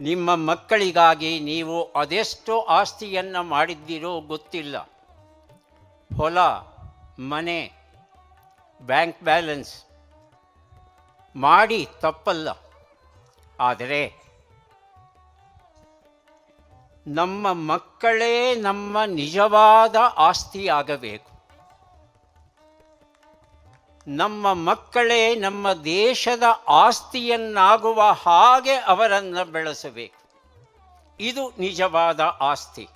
ನಿಮ್ಮ ಮಕ್ಕಳಿಗಾಗಿ ನೀವು ಅದೆಷ್ಟು ಆಸ್ತಿಯನ್ನು ಮಾಡಿದ್ದೀರೋ ಗೊತ್ತಿಲ್ಲ. ಹೊಲ, ಮನೆ, ಬ್ಯಾಂಕ್ ಬ್ಯಾಲೆನ್ಸ್ ಮಾಡಿ ತಪ್ಪಲ್ಲ. ಆದರೆ ನಮ್ಮ ಮಕ್ಕಳೇ ನಮ್ಮ ನಿಜವಾದ ಆಸ್ತಿಯಾಗಬೇಕು. ನಮ್ಮ ಮಕ್ಕಳೇ ನಮ್ಮ ದೇಶದ ಆಸ್ತಿಯನ್ನಾಗುವ ಹಾಗೆ ಅವರನ್ನು ಬೆಳೆಸಬೇಕು. ಇದು ನಿಜವಾದ ಆಸ್ತಿ.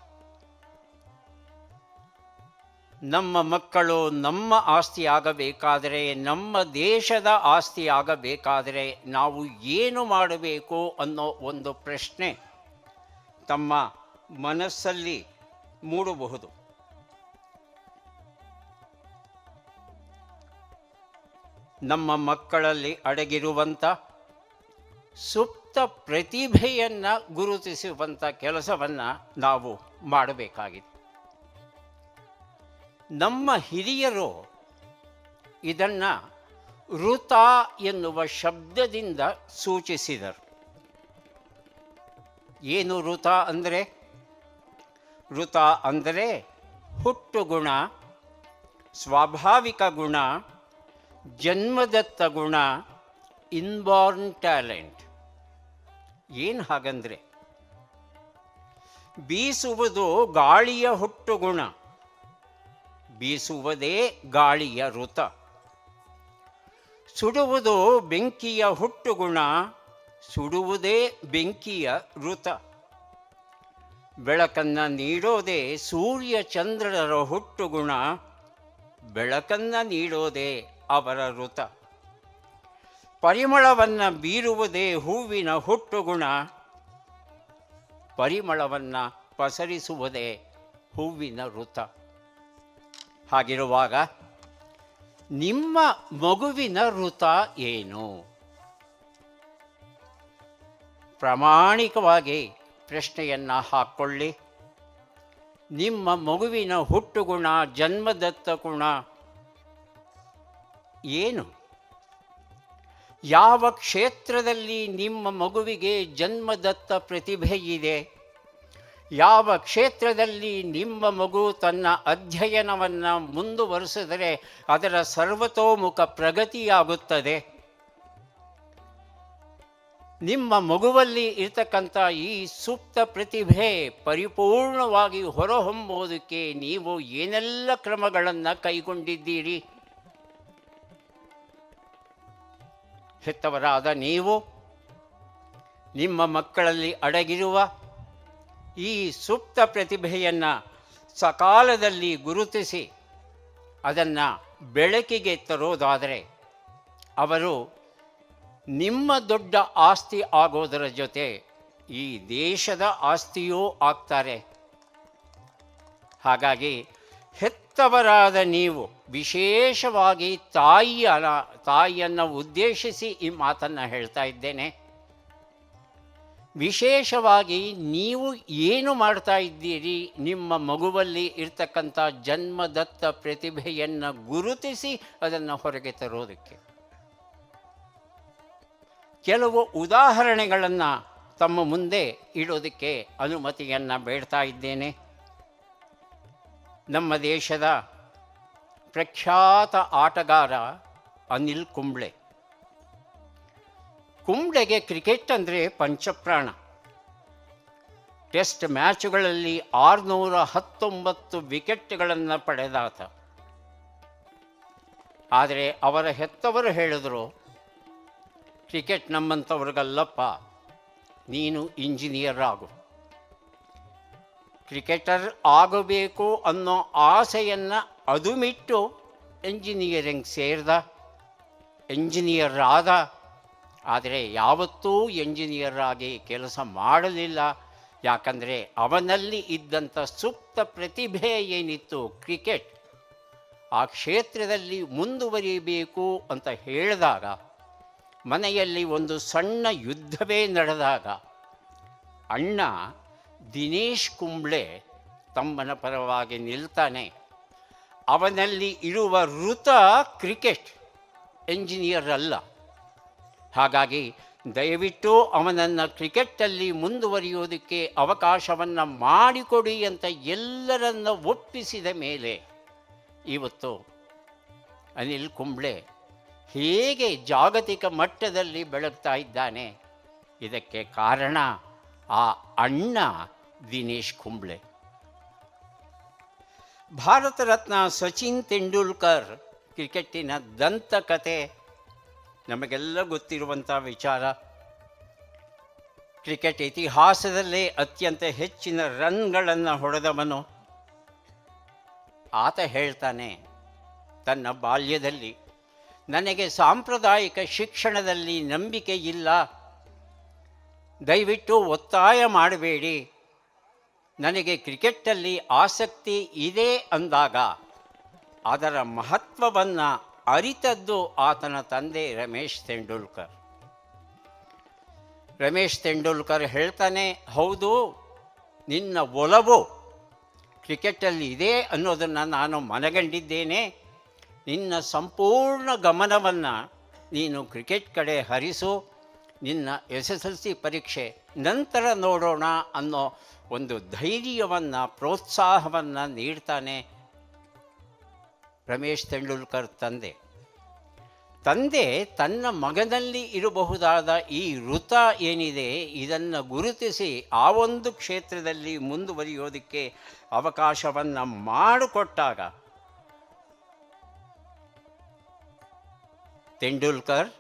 ನಮ್ಮ ಮಕ್ಕಳು ನಮ್ಮ ಆಸ್ತಿ ಆಗಬೇಕಾದರೆ, ನಮ್ಮ ದೇಶದ ಆಸ್ತಿ ಆಗಬೇಕಾದರೆ ನಾವು ಏನು ಮಾಡಬೇಕು ಅನ್ನೋ ಒಂದು ಪ್ರಶ್ನೆ ತಮ್ಮ ಮನಸ್ಸಲ್ಲಿ ಮೂಡಬಹುದು. ನಮ್ಮ ಮಕ್ಕಳಲ್ಲಿ ಅಡಗಿರುವಂಥ ಸುಪ್ತ ಪ್ರತಿಭೆಯನ್ನು ಗುರುತಿಸುವಂಥ ಕೆಲಸವನ್ನು ನಾವು ಮಾಡಬೇಕಾಗಿದೆ. ನಮ್ಮ ಹಿರಿಯರು ಇದನ್ನು ಋತ ಎನ್ನುವ ಶಬ್ದದಿಂದ ಸೂಚಿಸಿದರು. ಏನು ಋತ ಅಂದರೆ? ಋತ ಅಂದರೆ ಹುಟ್ಟು ಗುಣ ಸ್ವಾಭಾವಿಕ ಗುಣ ಜನ್ಮದತ್ತ ಗುಣ ಇನ್ಬಾರ್ನ್ ಟ್ಯಾಲೆಂಟ್ ಏನು ಹಾಗಂದ್ರೆ, ಬೀಸುವುದು ಗಾಳಿಯ ಹುಟ್ಟು ಗುಣ ಬೀಸುವುದೇ ಗಾಳಿಯ ಋತ. ಸುಡುವುದು ಬೆಂಕಿಯ ಹುಟ್ಟು ಗುಣ ಸುಡುವುದೇ ಬೆಂಕಿಯ ಋತ. ಬೆಳಕನ್ನು ನೀಡೋದೇ ಸೂರ್ಯ ಚಂದ್ರರ ಹುಟ್ಟು ಗುಣ ಬೆಳಕನ್ನು ನೀಡೋದೇ ಅವರ ಋತ. ಪರಿಮಳವನ್ನು ಬೀರುವುದೇ ಹೂವಿನ ಹುಟ್ಟು ಗುಣ ಪರಿಮಳವನ್ನು ಪಸರಿಸುವುದೇ ಹೂವಿನ ಋತ. ಹಾಗಿರುವಾಗ ನಿಮ್ಮ ಮಗುವಿನ ಋತ ಏನು? ಪ್ರಾಮಾಣಿಕವಾಗಿ ಪ್ರಶ್ನೆಯನ್ನು ಹಾಕ್ಕೊಳ್ಳಿ ನಿಮ್ಮ ಮಗುವಿನ ಹುಟ್ಟುಗುಣ, ಜನ್ಮದತ್ತ ಗುಣ ಏನು? ಯಾವ ಕ್ಷೇತ್ರದಲ್ಲಿ ನಿಮ್ಮ ಮಗುವಿಗೆ ಜನ್ಮದತ್ತ ಪ್ರತಿಭೆ ಇದೆ? ಯಾವ ಕ್ಷೇತ್ರದಲ್ಲಿ ನಿಮ್ಮ ಮಗು ತನ್ನ ಅಧ್ಯಯನವನ್ನು ಮುಂದುವರಿಸಿದರೆ ಅದರ ಸರ್ವತೋಮುಖ ಪ್ರಗತಿಯಾಗುತ್ತದೆ? ನಿಮ್ಮ ಮಗುವಲ್ಲಿ ಇರತಕ್ಕಂಥ ಈ ಸುಪ್ತ ಪ್ರತಿಭೆ ಪರಿಪೂರ್ಣವಾಗಿ ಹೊರಹೊಮ್ಮುವುದಕ್ಕೆ ನೀವು ಏನೆಲ್ಲ ಕ್ರಮಗಳನ್ನು ಕೈಗೊಂಡಿದ್ದೀರಿ? ಹೆತ್ತವರಾದ ನೀವು ನಿಮ್ಮ ಮಕ್ಕಳಲ್ಲಿ ಅಡಗಿರುವ ಈ ಸುಪ್ತ ಪ್ರತಿಭೆಯನ್ನು ಸಕಾಲದಲ್ಲಿ ಗುರುತಿಸಿ ಅದನ್ನು ಬೆಳಕಿಗೆ ತರೋದಾದರೆ ಅವರು ನಿಮ್ಮ ದೊಡ್ಡ ಆಸ್ತಿ ಆಗೋದರ ಜೊತೆ ಈ ದೇಶದ ಆಸ್ತಿಯೂ ಆಗ್ತಾರೆ. ಹಾಗಾಗಿ ಹೆತ್ತವರಾದ ನೀವು ವಿಶೇಷವಾಗಿ ತಾಯಿಯ ತಾಯಿಯನ್ನು ಉದ್ದೇಶಿಸಿ ಈ ಮಾತನ್ನು ಹೇಳ್ತಾ ಇದ್ದೇನೆ. ವಿಶೇಷವಾಗಿ ನೀವು ಏನು ಮಾಡ್ತಾ ಇದ್ದೀರಿ, ನಿಮ್ಮ ಮಗುವಲ್ಲಿ ಇರ್ತಕ್ಕಂಥ ಜನ್ಮದತ್ತ ಪ್ರತಿಭೆಯನ್ನು ಗುರುತಿಸಿ ಅದನ್ನು ಹೊರಗೆ ತರೋದಕ್ಕೆ. ಕೆಲವು ಉದಾಹರಣೆಗಳನ್ನು ತಮ್ಮ ಮುಂದೆ ಇಡೋದಕ್ಕೆ ಅನುಮತಿಯನ್ನು ಬೇಡ್ತಾ ಇದ್ದೇನೆ. ನಮ್ಮ ದೇಶದ ಪ್ರಖ್ಯಾತ ಆಟಗಾರ ಅನಿಲ್ ಕುಂಬ್ಳೆ. ಕುಂಬ್ಳೆಗೆ ಕ್ರಿಕೆಟ್ ಅಂದರೆ ಪಂಚಪ್ರಾಣ. ಟೆಸ್ಟ್ ಮ್ಯಾಚುಗಳಲ್ಲಿ ಆರುನೂರ ಹತ್ತೊಂಬತ್ತು ವಿಕೆಟ್ಗಳನ್ನು ಪಡೆದಾತ ಆದರೆ ಅವರ ಹೆತ್ತವರು ಹೇಳಿದರು, ಕ್ರಿಕೆಟ್ ನಮ್ಮಂಥವ್ರಿಗಲ್ಲಪ್ಪ ನೀನು ಇಂಜಿನಿಯರ್ ಆಗು. ಕ್ರಿಕೆಟರ್ ಆಗಬೇಕು ಅನ್ನೋ ಆಸೆಯನ್ನು ಅದುಮಿಟ್ಟು ಎಂಜಿನಿಯರಿಂಗ್ ಸೇರಿದ. ಎಂಜಿನಿಯರ್ ಆದ ಆದರೆ ಯಾವತ್ತೂ ಎಂಜಿನಿಯರ್ ಆಗಿ ಕೆಲಸ ಮಾಡಲಿಲ್ಲ. ಯಾಕಂದರೆ ಅವನಲ್ಲಿ ಇದ್ದಂಥ ಸುಪ್ತ ಪ್ರತಿಭೆ ಏನಿತ್ತು ಕ್ರಿಕೆಟ್. ಆ ಕ್ಷೇತ್ರದಲ್ಲಿ ಮುಂದುವರಿಯಬೇಕು ಅಂತ ಹೇಳಿದಾಗ, ಮನೆಯಲ್ಲಿ ಒಂದು ಸಣ್ಣ ಯುದ್ಧವೇ ನಡೆದಾಗ, ಅಣ್ಣ ದಿನೇಶ್ ಕುಂಬ್ಳೆ ತಮ್ಮನ ಪರವಾಗಿ ನಿಲ್ತಾನೆ. ಅವನಲ್ಲಿ ಇರುವ ಋತ ಕ್ರಿಕೆಟ್ ಎಂಜಿನಿಯರ್ ಅಲ್ಲ. ಹಾಗಾಗಿ ದಯವಿಟ್ಟು ಅವನನ್ನು ಕ್ರಿಕೆಟ್ಟಲ್ಲಿ ಮುಂದುವರಿಯೋದಕ್ಕೆ ಅವಕಾಶವನ್ನು ಮಾಡಿಕೊಡಿ ಅಂತ ಎಲ್ಲರನ್ನ ಒಪ್ಪಿಸಿದ ಮೇಲೆ ಇವತ್ತು ಅನಿಲ್ ಕುಂಬ್ಳೆ ಹೇಗೆ ಜಾಗತಿಕ ಮಟ್ಟದಲ್ಲಿ ಬೆಳಗ್ತಾ ಇದ್ದಾನೆ. ಇದಕ್ಕೆ ಕಾರಣ ಆ ಅಣ್ಣ ದಿನೇಶ್ ಕುಂಬ್ಳೆ. ಭಾರತ ರತ್ನ ಸಚಿನ್ ತೆಂಡೂಲ್ಕರ್ ಕ್ರಿಕೆಟ್ಟಿನ ದಂತಕತೆ ನಮಗೆಲ್ಲ ಗೊತ್ತಿರುವಂಥ ವಿಚಾರ. ಕ್ರಿಕೆಟ್ ಇತಿಹಾಸದಲ್ಲೇ ಅತ್ಯಂತ ಹೆಚ್ಚಿನ ರನ್ಗಳನ್ನು ಹೊಡೆದವನು. ಆತ ಹೇಳ್ತಾನೆ, ತನ್ನ ಬಾಲ್ಯದಲ್ಲಿ, ನನಗೆ ಸಾಂಪ್ರದಾಯಿಕ ಶಿಕ್ಷಣದಲ್ಲಿ ನಂಬಿಕೆ ಇಲ್ಲ. ದಯವಿಟ್ಟು ಒತ್ತಾಯ ಮಾಡಬೇಡಿ. ನನಗೆ ಕ್ರಿಕೆಟ್ಟಲ್ಲಿ ಆಸಕ್ತಿ ಇದೆ ಅಂದಾಗ ಅದರ ಮಹತ್ವವನ್ನು ಅರಿತದ್ದು ಆತನ ತಂದೆ ರಮೇಶ್ ತೆಂಡೂಲ್ಕರ್. ರಮೇಶ್ ತೆಂಡೂಲ್ಕರ್ ಹೇಳ್ತಾನೆ, ಹೌದು, ನಿನ್ನ ಒಲವು ಕ್ರಿಕೆಟಲ್ಲಿ ಇದೆ ಅನ್ನೋದನ್ನು ನಾನು ಮನಗಂಡಿದ್ದೇನೆ. ನಿನ್ನ ಸಂಪೂರ್ಣ ಗಮನವನ್ನು ನೀನು ಕ್ರಿಕೆಟ್ ಕಡೆ ಹರಿಸು. ನಿನ್ನ ಎಸ್ ಎಸ್ ಎಲ್ ಸಿ ಪರೀಕ್ಷೆ ನಂತರ ನೋಡೋಣ ಅನ್ನೋ ಒಂದು ಧೈರ್ಯವನ್ನು, ಪ್ರೋತ್ಸಾಹವನ್ನು ನೀಡ್ತಾನೆ ರಮೇಶ್ ತೆಂಡೂಲ್ಕರ್ ತಂದೆ. ತಂದೆ ತನ್ನ ಮಗನಲ್ಲಿ ಇರಬಹುದಾದ ಈ ವೃತ ಏನಿದೆ, ಇದನ್ನು ಗುರುತಿಸಿ ಆ ಒಂದು ಕ್ಷೇತ್ರದಲ್ಲಿ ಮುಂದುವರಿಯೋದಕ್ಕೆ ಅವಕಾಶವನ್ನು ಮಾಡಿಕೊಟ್ಟಾಗ, ತೆಂಡೂಲ್ಕರ್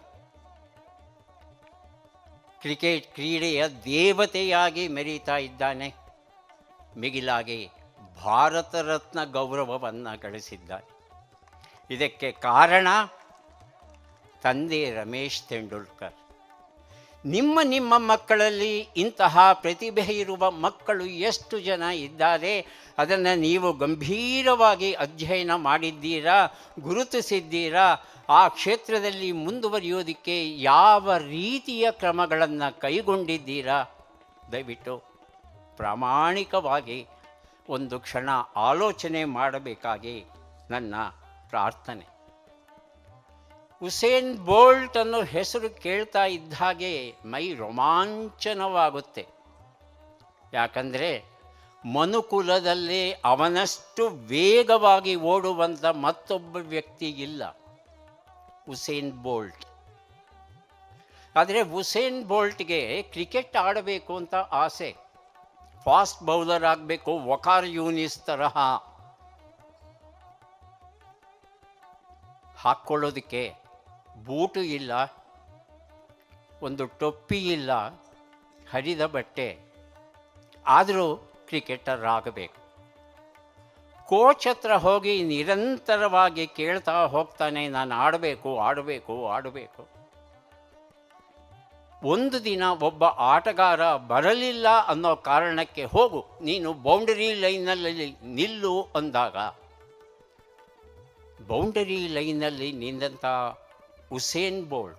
ಕ್ರಿಕೆಟ್ ಕ್ರೀಡೆಯ ದೇವತೆಯಾಗಿ ಮೆರೀತಾ ಇದ್ದಾನೆ. ಮಿಗಿಲಾಗಿ ಭಾರತ ರತ್ನ ಗೌರವವನ್ನು ಗಳಿಸಿದ್ದಾನೆ. ಇದಕ್ಕೆ ಕಾರಣ ತಂದೆ ರಮೇಶ್ ತೆಂಡೂಲ್ಕರ್. ನಿಮ್ಮ ನಿಮ್ಮ ಮಕ್ಕಳಲ್ಲಿ ಇಂತಹ ಪ್ರತಿಭೆ ಇರುವ ಮಕ್ಕಳು ಎಷ್ಟು ಜನ ಇದ್ದಾರೆ? ಅದನ್ನು ನೀವು ಗಂಭೀರವಾಗಿ ಅಧ್ಯಯನ ಮಾಡಿದ್ದೀರಾ? ಗುರುತಿಸಿದ್ದೀರಾ? ಆ ಕ್ಷೇತ್ರದಲ್ಲಿ ಮುಂದುವರಿಯೋದಕ್ಕೆ ಯಾವ ರೀತಿಯ ಕ್ರಮಗಳನ್ನು ಕೈಗೊಂಡಿದ್ದೀರಾ? ದಯವಿಟ್ಟು ಪ್ರಾಮಾಣಿಕವಾಗಿ ಒಂದು ಕ್ಷಣ ಆಲೋಚನೆ ಮಾಡಬೇಕಾಗಿ ನನ್ನ ಪ್ರಾರ್ಥನೆ. ಉಸೇನ್ ಬೋಲ್ಟ್ ಅನ್ನೋ ಹೆಸರು ಕೇಳ್ತಾ ಇದ್ದ ಹಾಗೆ ಮೈ ರೋಮಾಂಚನವಾಗುತ್ತೆ. ಯಾಕಂದರೆ ಮನುಕುಲದಲ್ಲಿ ಅವನಷ್ಟು ವೇಗವಾಗಿ ಓಡುವಂಥ ಮತ್ತೊಬ್ಬ ವ್ಯಕ್ತಿ ಇಲ್ಲ. Usain Bolt. ಆದರೆ ಹುಸೇನ್ ಬೋಲ್ಟ್ಗೆ ಕ್ರಿಕೆಟ್ ಆಡಬೇಕು ಅಂತ ಆಸೆ. ಫಾಸ್ಟ್ ಬೌಲರ್ ಆಗಬೇಕು, ವಕಾರ್ ಯೂನಿಸ್ ತರಹ. ಹಾಕ್ಕೊಳ್ಳೋದಕ್ಕೆ ಬೂಟು ಇಲ್ಲ, ಒಂದು ಟೊಪ್ಪಿ ಇಲ್ಲ, ಹರಿದ ಬಟ್ಟೆ. ಆದರೂ ಕ್ರಿಕೆಟರ್ ಆಗಬೇಕು ಕೋಚ್ ಹತ್ರ ಹೋಗಿ ನಿರಂತರವಾಗಿ ಕೇಳ್ತಾ ಹೋಗ್ತಾನೆ, ನಾನು ಆಡಬೇಕು ಆಡಬೇಕು ಆಡಬೇಕು. ಒಂದು ದಿನ ಒಬ್ಬ ಆಟಗಾರ ಬರಲಿಲ್ಲ ಅನ್ನೋ ಕಾರಣಕ್ಕೆ ಹೋಗು, ನೀನು ಬೌಂಡರಿ ಲೈನಲ್ಲಿ ನಿಲ್ಲು ಅಂದಾಗ. ಬೌಂಡರಿ ಲೈನಲ್ಲಿ ನಿಂದಂಥ ಉಸೇನ್ ಬೋಲ್ಟ್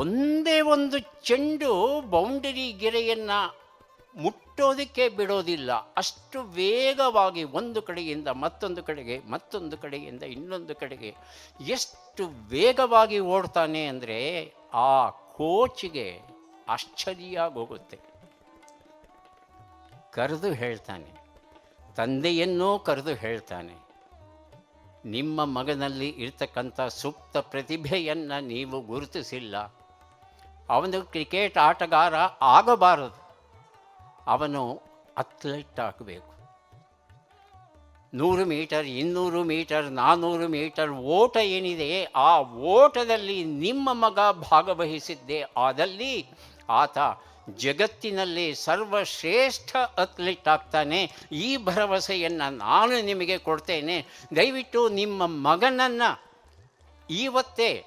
ಒಂದೇ ಒಂದು ಚೆಂಡು ಬೌಂಡರಿ ಗೆರೆಯನ್ನು ಮುಟ್ಟೋದಕ್ಕೆ ಬಿಡೋದಿಲ್ಲ. ಅಷ್ಟು ವೇಗವಾಗಿ ಒಂದು ಕಡೆಯಿಂದ ಮತ್ತೊಂದು ಕಡೆಗೆ, ಮತ್ತೊಂದು ಕಡೆಯಿಂದ ಇನ್ನೊಂದು ಕಡೆಗೆ ಎಷ್ಟು ವೇಗವಾಗಿ ಓಡ್ತಾನೆ ಅಂದರೆ ಆ ಕೋಚ್ಗೆ ಆಶ್ಚರ್ಯ ಆಗೋಗುತ್ತೆ. ಕರೆದು ಹೇಳ್ತಾನೆ, ತಂದೆಯನ್ನೂ ಕರೆದು ಹೇಳ್ತಾನೆ ನಿಮ್ಮ ಮಗನಲ್ಲಿ ಇರ್ತಕ್ಕಂಥ ಸೂಕ್ತ ಪ್ರತಿಭೆಯನ್ನು ನೀವು ಗುರುತಿಸಿಲ್ಲ. ಅವನು ಕ್ರಿಕೆಟ್ ಆಟಗಾರ ಆಗಬಾರದು. ಅವನು ಅಥ್ಲೆಟ್ ಆಗಬೇಕು. ನೂರು ಮೀಟರ್, ಇನ್ನೂರು ಮೀಟರ್ ನಾನ್ನೂರು ಮೀಟರ್ ಓಟ ಏನಿದೆ ಆ ಓಟದಲ್ಲಿ ನಿಮ್ಮ ಮಗ ಭಾಗವಹಿಸಿದ್ದೇ ಆದಲ್ಲಿ ಆತ ಜಗತ್ತಿನಲ್ಲಿ ಸರ್ವಶ್ರೇಷ್ಠ ಅಥ್ಲೀಟ್ ಆಗ್ತಾನೆ. ಈ ಭರವಸೆಯನ್ನು ನಾನು ನಿಮಗೆ ಕೊಡ್ತೇನೆ. ದಯವಿಟ್ಟು ನಿಮ್ಮ ಮಗನನ್ನು ಇವತ್ತೇ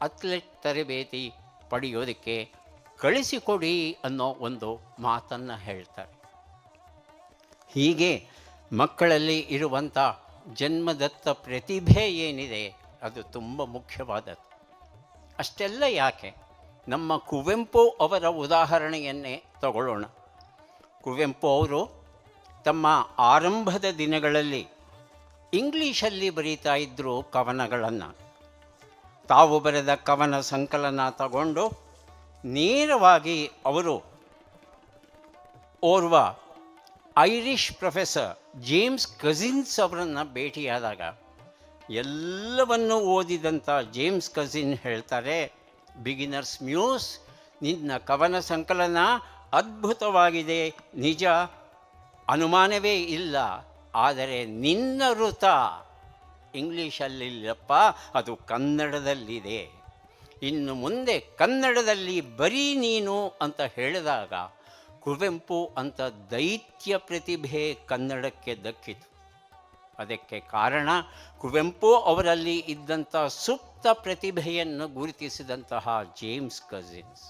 ಅಥ್ಲೆಟ್ ತರಬೇತಿ ಪಡೆಯೋದಕ್ಕೆ ಕಳಿಸಿಕೊಡಿ ಅನ್ನೋ ಒಂದು ಮಾತನ್ನು ಹೇಳ್ತಾರೆ. ಹೀಗೆ ಮಕ್ಕಳಲ್ಲಿ ಇರುವಂಥ ಜನ್ಮದತ್ತ ಪ್ರತಿಭೆ ಏನಿದೆ, ಅದು ತುಂಬ ಮುಖ್ಯವಾದದ್ದು. ಅಷ್ಟೆಲ್ಲ ಯಾಕೆ? ನಮ್ಮ ಕುವೆಂಪು ಅವರ ಉದಾಹರಣೆಯನ್ನೇ ತಗೊಳ್ಳೋಣ. ಕುವೆಂಪು ಅವರು ತಮ್ಮ ಆರಂಭದ ದಿನಗಳಲ್ಲಿ ಇಂಗ್ಲೀಷಲ್ಲಿ ಬರೀತಾ ಇದ್ದರು ಕವನಗಳನ್ನು. ತಾವು ಬರೆದ ಕವನ ಸಂಕಲನ ತಗೊಂಡು ನೇರವಾಗಿ ಅವರು ಓರ್ವ ಐರಿಷ್ ಪ್ರೊಫೆಸರ್ ಜೇಮ್ಸ್ ಕಝಿನ್ಸ್ ಅವರನ್ನು ಭೇಟಿಯಾದಾಗ ಎಲ್ಲವನ್ನು ಓದಿದಂಥ ಜೇಮ್ಸ್ ಕಝಿನ್ ಹೇಳ್ತಾರೆ ಬಿಗಿನರ್ಸ್ ಮ್ಯೂಸ್ ನಿನ್ನ ಕವನ ಸಂಕಲನ ಅದ್ಭುತವಾಗಿದೆ. ನಿಜ, ಅನುಮಾನವೇ ಇಲ್ಲ, ಆದರೆ ನಿನ್ನ ವೃತ. ಇಂಗ್ಲೀಷಲ್ಲಿಲ್ಲಪ್ಪ, ಅದು ಕನ್ನಡದಲ್ಲಿದೆ. ಇನ್ನು ಮುಂದೆ ಕನ್ನಡದಲ್ಲಿ ಬರೀ ನೀನು ಅಂತ ಹೇಳಿದಾಗ ಕುವೆಂಪು ಅಂತ ದೈತ್ಯ ಪ್ರತಿಭೆ ಕನ್ನಡಕ್ಕೆ ದಕ್ಕಿತು. ಅದಕ್ಕೆ ಕಾರಣ ಕುವೆಂಪು ಅವರಲ್ಲಿ ಇದ್ದಂಥ ಸುಪ್ತ ಪ್ರತಿಭೆಯನ್ನು ಗುರುತಿಸಿದಂತಹ ಜೇಮ್ಸ್ ಕಜಿನ್ಸ್